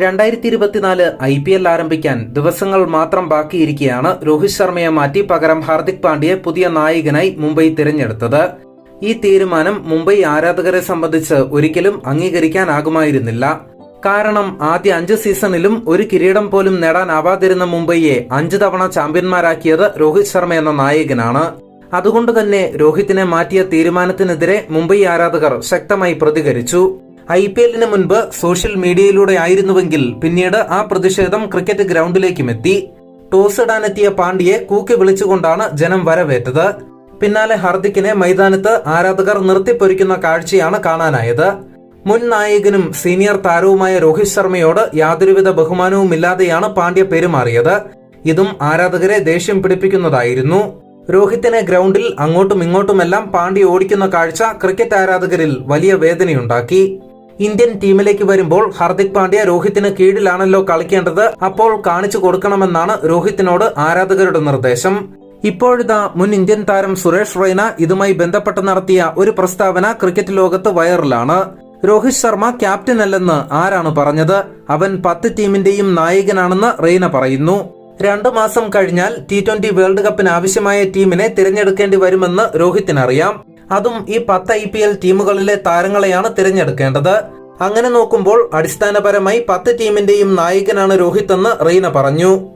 രണ്ടായിരത്തി ഇരുപത്തിനാല് I P L ആരംഭിക്കാൻ ദിവസങ്ങൾ മാത്രം ബാക്കിയിരിക്കെയാണ് രോഹിത് ശർമ്മയെ മാറ്റി പകരം ഹാർദിക് പാണ്ഡ്യയെ പുതിയ നായകനായി മുംബൈ തിരഞ്ഞെടുത്തത്. ഈ തീരുമാനം മുംബൈ ആരാധകരെ സംബന്ധിച്ച് ഒരിക്കലും അംഗീകരിക്കാനാകുമായിരുന്നില്ല. കാരണം ആദ്യ അഞ്ച് സീസണിലും ഒരു കിരീടം പോലും നേടാനാവാതിരുന്ന മുംബൈയെ അഞ്ച് തവണ ചാമ്പ്യന്മാരാക്കിയത് രോഹിത് ശർമ്മ എന്ന നായകനാണ്. അതുകൊണ്ട് തന്നെ രോഹിത്തിനെ മാറ്റിയ തീരുമാനത്തിനെതിരെ മുംബൈ ആരാധകർ ശക്തമായി പ്രതികരിച്ചു. ഐ പി എല്ലിന് മുൻപ് സോഷ്യൽ മീഡിയയിലൂടെ ആയിരുന്നുവെങ്കിൽ പിന്നീട് ആ പ്രതിഷേധം ക്രിക്കറ്റ് ഗ്രൗണ്ടിലേക്കും എത്തി ടോസ് ഇടാനെത്തിയ പാണ്ഡ്യയെ കൂക്കി വിളിച്ചുകൊണ്ടാണ് ജനം വരവേറ്റത്. പിന്നാലെ ഹർദിക്കിനെ മൈതാനത്ത് ആരാധകർ നിർത്തിപ്പൊരിക്കുന്ന കാഴ്ചയാണ് കാണാനായത്. മുൻ നായകനും സീനിയർ താരവുമായ രോഹിത് ശർമ്മയോട് യാതൊരുവിധ ബഹുമാനവുമില്ലാതെയാണ് പാണ്ഡ്യ പെരുമാറിയത്. ഇതും ആരാധകരെ ദേഷ്യം പിടിപ്പിക്കുന്നതായിരുന്നു. രോഹിത്തിനെ ഗ്രൗണ്ടിൽ അങ്ങോട്ടും ഇങ്ങോട്ടുമെല്ലാം പാണ്ഡ്യ ഓടിക്കുന്ന കാഴ്ച ക്രിക്കറ്റ് ആരാധകരിൽ വലിയ വേദനയുണ്ടാക്കി. ഇന്ത്യൻ ടീമിലേക്ക് വരുമ്പോൾ ഹർദിക് പാണ്ഡ്യ രോഹിത്തിന് കീഴിലാണല്ലോ കളിക്കേണ്ടത്. അപ്പോൾ കാണിച്ചു കൊടുക്കണമെന്നാണ് രോഹിത്തിനോട് ആരാധകരുടെ നിർദ്ദേശം. ഇപ്പോഴിതാ മുൻ ഇന്ത്യൻ താരം സുരേഷ് റൈന ഇതുമായി ബന്ധപ്പെട്ട് നടത്തിയ ഒരു പ്രസ്താവന ക്രിക്കറ്റ് ലോകത്ത് വൈറലാണ്. രോഹിത് ശർമ്മ ക്യാപ്റ്റൻ അല്ലെന്ന് ആരാണ് പറഞ്ഞത്? അവൻ പത്ത് ടീമിന്റെയും നായകനാണെന്ന് റെയ്ന പറയുന്നു. രണ്ടു മാസം കഴിഞ്ഞാൽ ടി ട്വന്റി വേൾഡ് കപ്പിന് ആവശ്യമായ ടീമിനെ തിരഞ്ഞെടുക്കേണ്ടി വരുമെന്ന് രോഹിത്തിനറിയാം. അതും ഈ പത്ത് ഐ പി എൽ ടീമുകളിലെ താരങ്ങളെയാണ് തിരഞ്ഞെടുക്കേണ്ടത്. അങ്ങനെ നോക്കുമ്പോൾ അടിസ്ഥാനപരമായി പത്ത് ടീമിന്റെയും നായകനാണ് രോഹിത് എന്ന് റീന പറഞ്ഞു.